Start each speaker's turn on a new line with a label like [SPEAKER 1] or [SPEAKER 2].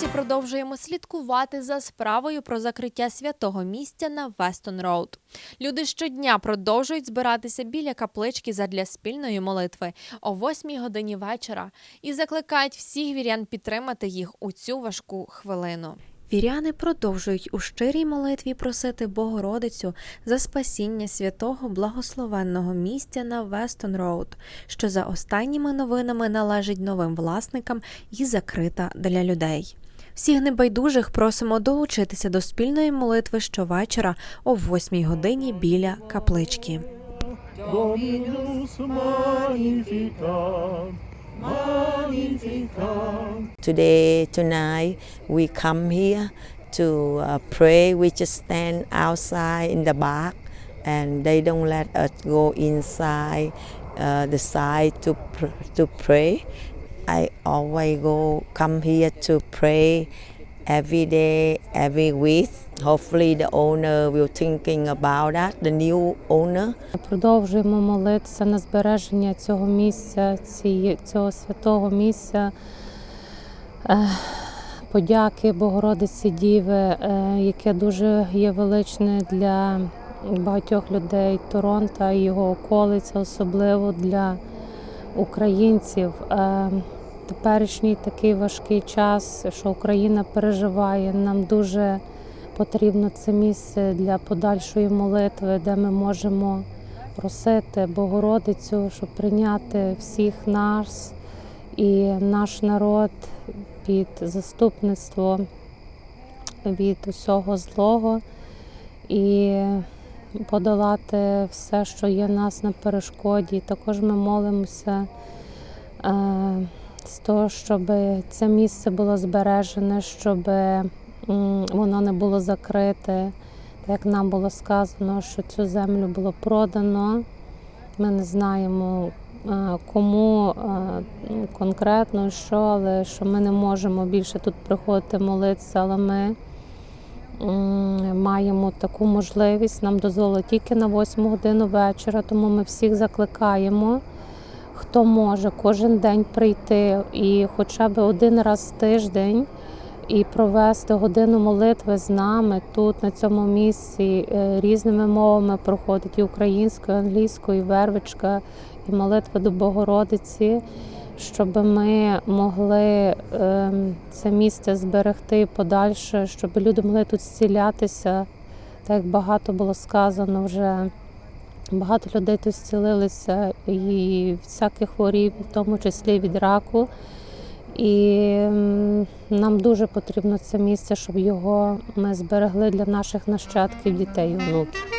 [SPEAKER 1] досі продовжуємо слідкувати за справою про закриття святого місця на Вестон Роуд. Люди щодня продовжують збиратися біля каплички задля спільної молитви о 8 годині вечора і закликають всіх вірян підтримати їх у цю важку хвилину. Віряни продовжують у щирій молитві просити Богородицю за спасіння святого благословенного місця на Вестон Роуд, що за останніми новинами належить новим власникам і закрита для людей. Всіх небайдужих просимо долучитися до спільної молитви щовечора о 8 годині біля каплички.
[SPEAKER 2] Today, tonight, we come here to uh, pray. We just stand outside in the back, and they don't let us go inside uh, the side to to pray. I always go come here to pray every day, every week. Hopefully, the owner will thinking about that. The new owner.
[SPEAKER 3] Продовжуємо молитися на збереження цього місця, цього святого місця. Е, Подяки Богородиці Діви, е, яке дуже є величне для багатьох людей Торонто і його околиць, особливо для українців. Теперішній такий важкий час, що Україна переживає, нам дуже потрібно це місце для подальшої молитви, де ми можемо просити Богородицю, щоб прийняти всіх нас і наш народ під заступництво від усього злого і подолати все, що є в нас на перешкоді. Також ми молимося е, з того, щоб це місце було збережене, щоб воно не було закрите. Як нам було сказано, що цю землю було продано. Ми не знаємо е, кому е, конкретно що, але що ми не можемо більше тут приходити молитися, але ми маємо таку можливість. Нам дозволили тільки на 8 годину вечора, тому ми всіх закликаємо, хто може кожен день прийти і хоча б один раз в тиждень і провести годину молитви з нами тут, на цьому місці, е, різними мовами проходить і українською, і англійською, і вервичка, і молитва до Богородиці, щоб ми могли ем, це місце зберегти подальше, щоб люди могли тут зцілятися, так багато було сказано вже. Багато людей тут зцілилися і всякі хворіб, в тому числі від раку. І нам дуже потрібно це місце, щоб його ми зберегли для наших нащадків, дітей і внуків.